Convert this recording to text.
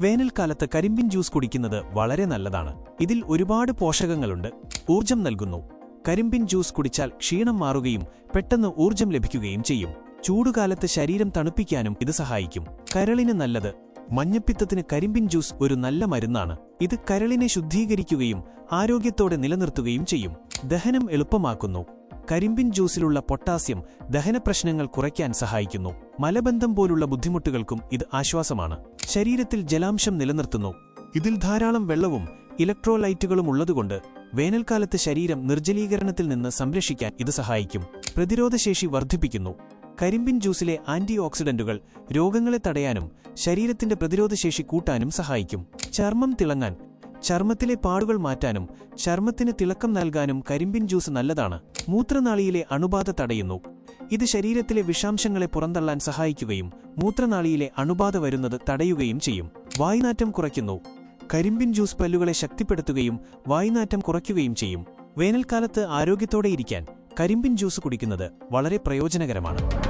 വേനൽക്കാലത്ത് കരിമ്പിൻ ജ്യൂസ് കുടിക്കുന്നത് വളരെ നല്ലതാണ്. ഇതിൽ ഒരുപാട് പോഷകങ്ങളുണ്ട്. ഊർജം നൽകുന്നു. കരിമ്പിൻ ജ്യൂസ് കുടിച്ചാൽ ക്ഷീണം മാറുകയും പെട്ടെന്ന് ഊർജം ലഭിക്കുകയും ചെയ്യും. ചൂടുകാലത്ത് ശരീരം തണുപ്പിക്കാനും ഇത് സഹായിക്കും. കരളിന് നല്ലത് മഞ്ഞപ്പിത്തത്തിന് കരിമ്പിൻ ജ്യൂസ് ഒരു നല്ല മരുന്നാണ്. ഇത് കരളിനെ ശുദ്ധീകരിക്കുകയും ആരോഗ്യത്തോടെ നിലനിർത്തുകയും ചെയ്യും. ദഹനം എളുപ്പമാക്കുന്നു. കരിമ്പിൻ ജ്യൂസിലുള്ള പൊട്ടാസ്യം ദഹനപ്രശ്നങ്ങൾ കുറയ്ക്കാൻ സഹായിക്കുന്നു. മലബന്ധം പോലുള്ള ബുദ്ധിമുട്ടുകൾക്കും ഇത് ആശ്വാസമാണ്. ശരീരത്തിൽ ജലാംശം നിലനിർത്തുന്നു. ഇതിൽ ധാരാളം വെള്ളവും ഇലക്ട്രോലൈറ്റുകളും ഉള്ളതുകൊണ്ട് വേനൽക്കാലത്ത് ശരീരം നിർജലീകരണത്തിൽ നിന്ന് സംരക്ഷിക്കാൻ ഇത് സഹായിക്കും. പ്രതിരോധശേഷി വർദ്ധിപ്പിക്കുന്നു. കരിമ്പിൻ ജ്യൂസിലെ ആന്റി ഓക്സിഡന്റുകൾ രോഗങ്ങളെ തടയാനും ശരീരത്തിന്റെ പ്രതിരോധശേഷി കൂട്ടാനും സഹായിക്കും. ചർമ്മം തിളങ്ങാൻ ചർമ്മത്തിലെ പാടുകൾ മാറ്റാനും ചർമ്മത്തിന് തിളക്കം നൽകാനും കരിമ്പിൻ ജ്യൂസ് നല്ലതാണ്. മൂത്രനാളിയിലെ അണുബാധ തടയുന്നു. ഇത് ശരീരത്തിലെ വിഷാംശങ്ങളെ പുറന്തള്ളാൻ സഹായിക്കുകയും മൂത്രനാളിയിലെ അണുബാധ വരുന്നത് തടയുകയും ചെയ്യും. വായുനാറ്റം കുറയ്ക്കുന്നു. കരിമ്പിൻ ജ്യൂസ് പല്ലുകളെ ശക്തിപ്പെടുത്തുകയും വായുനാറ്റം കുറയ്ക്കുകയും ചെയ്യും. വേനൽക്കാലത്ത് ആരോഗ്യത്തോടെ ഇരിക്കാൻ കരിമ്പിൻ ജ്യൂസ് കുടിക്കുന്നത് വളരെ പ്രയോജനകരമാണ്.